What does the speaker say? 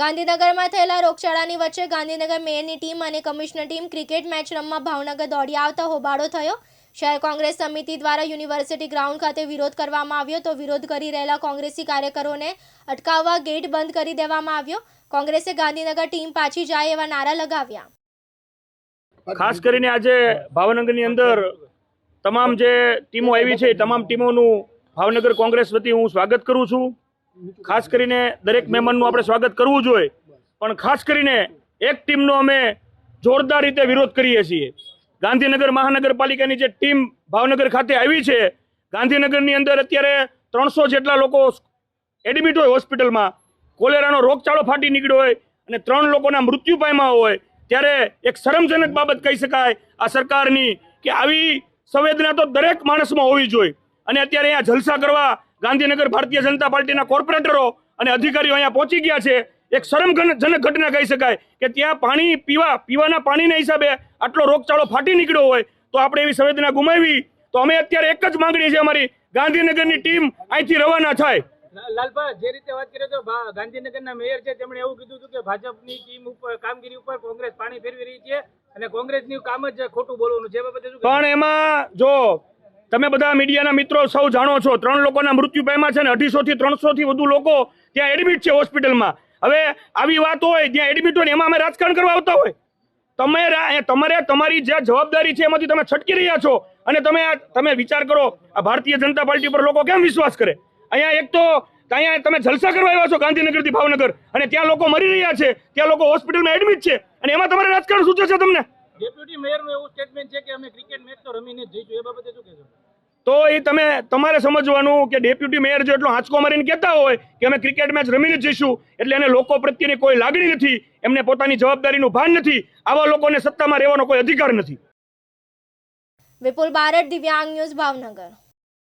ગાંધીનગરમાં થયેલા રોગચાળાની વચ્ચે ગાંધીનગર મેયરની ટીમ અને કમિશનર ટીમ ક્રિકેટ મેચ રમવા ભાવનગર દોડી આવતા હોબાળો થયો. શહેર કોંગ્રેસ સમિતિ દ્વારા યુનિવર્સિટી ગ્રાઉન્ડ ખાતે વિરોધ કરવામાં આવ્યો તો વિરોધ કરી રહેલા કોંગ્રેસી કાર્યકરોને અટકાવવા ગેટ બંધ કરી દેવામાં આવ્યો. કોંગ્રેસે ગાંધીનગર ટીમ પાછી જાય એવા નારા લગાવ્યા. ખાસ કરીને આજે ભાવનગરની અંદર તમામ જે ટીમો આવી છે તમામ ટીમોનું ભાવનગર કોંગ્રેસ વતી હું સ્વાગત કરું છું. ખાસ કરીને દરેક મહેમાનનું આપણે સ્વાગત કરવું જોઈએ. પણ ખાસ કરીને એક ટીમનો અમે જોરદાર રીતે વિરોધ કરીએ છીએ. ગાંધીનગર મહાનગરપાલિકાની જે ટીમ ભાવનગર ખાતે આવી છે, ગાંધીનગરની અંદર અત્યારે ત્રણસો જેટલા લોકો એડમિટ હોય હોસ્પિટલમાં, કોલેરાનો રોગચાળો ફાટી નીકળ્યો હોય અને ત્રણ લોકોના મૃત્યુ પામ્યા હોય, ત્યારે એક શરમજનક બાબત કહી શકાય આ સરકારની કે આવી સંવેદના તો દરેક માણસમાં હોવી જોઈએ. અને અત્યારે અહીંયા જલસા કરવા ગાંધીનગર ભારતીય જનતા પાર્ટીના કોર્પોરેટરો અને અધિકારીઓ અહીંયા પહોંચી ગયા છે. એક શરમજનક ઘટના કહી શકાય કે ત્યાં પાણી પીવા પીવાના પાણીના હિસાબે આટલો રોગચાળો ફાટી નીકળ્યો હોય તો આપણે એવી સંવેદના ગુમાવી. તો અમે અત્યારે એક જ માંગણી છે અમારી ગાંધીનગરની ટીમ અહીંથી રવાના થાય. લાલભા જે રીતે વાત કરીએ તો ગાંધીનગરના મેયર છે તેમણે એવું કીધું હતું કે ભાજપની ટીમ ઉપર કામગીરી ઉપર કોંગ્રેસ પાણી ફેરવી રહી છે અને કોંગ્રેસનું કામ જ ખોટું બોલવાનું છે. બાબતે પણ એમાં જો તમે બધા મીડિયાના મિત્રો સૌ જાણો છો, ત્રણ લોકોના મૃત્યુ પામ્યા છે ને અઢીસોથી ત્રણસોથી વધુ લોકો ત્યાં એડમિટ છે હોસ્પિટલમાં. હવે આવી વાત હોય, ત્યાં એડમિટ હોય એમાં અમે રાજકારણ કરવા આવતા હોય. તમે તમારે તમારી જે જવાબદારી છે એમાંથી તમે છટકી રહ્યા છો. અને તમે તમે વિચાર કરો, આ ભારતીય જનતા પાર્ટી પર લોકો કેમ વિશ્વાસ કરે? અહીંયા એક તો, અહીંયા તમે જલસા કરવા આવ્યા છો ગાંધીનગરથી ભાવનગર. અને ત્યાં લોકો મરી રહ્યા છે, ત્યાં લોકો હોસ્પિટલમાં એડમિટ છે. અને એમાં તમારે રાજકારણ સૂચે છે તમને? ડેપ્યુટી મેયરનું એવું છે કે અમે ક્રિકેટ મેચ તો રમીને જ જઈશું? એ બાબતે શું કહેશો? તો એ તમે તમારે સમજવાનું કે ડેપ્યુટી મેયર જો એટલો આંચકો મારીને કહેતા હોય કે અમે ક્રિકેટ મેચ રમીને જઈશું એટલે એને લોકો પ્રત્યેની કોઈ લાગણી નથી એમને પોતાની જવાબદારીનું ભાન નથી આવા લોકોને સત્તામાં રહેવાનો કોઈ અધિકાર નથી. વિપુલ બારડ દિવ્યાંગ ન્યૂઝ ભાવનગર.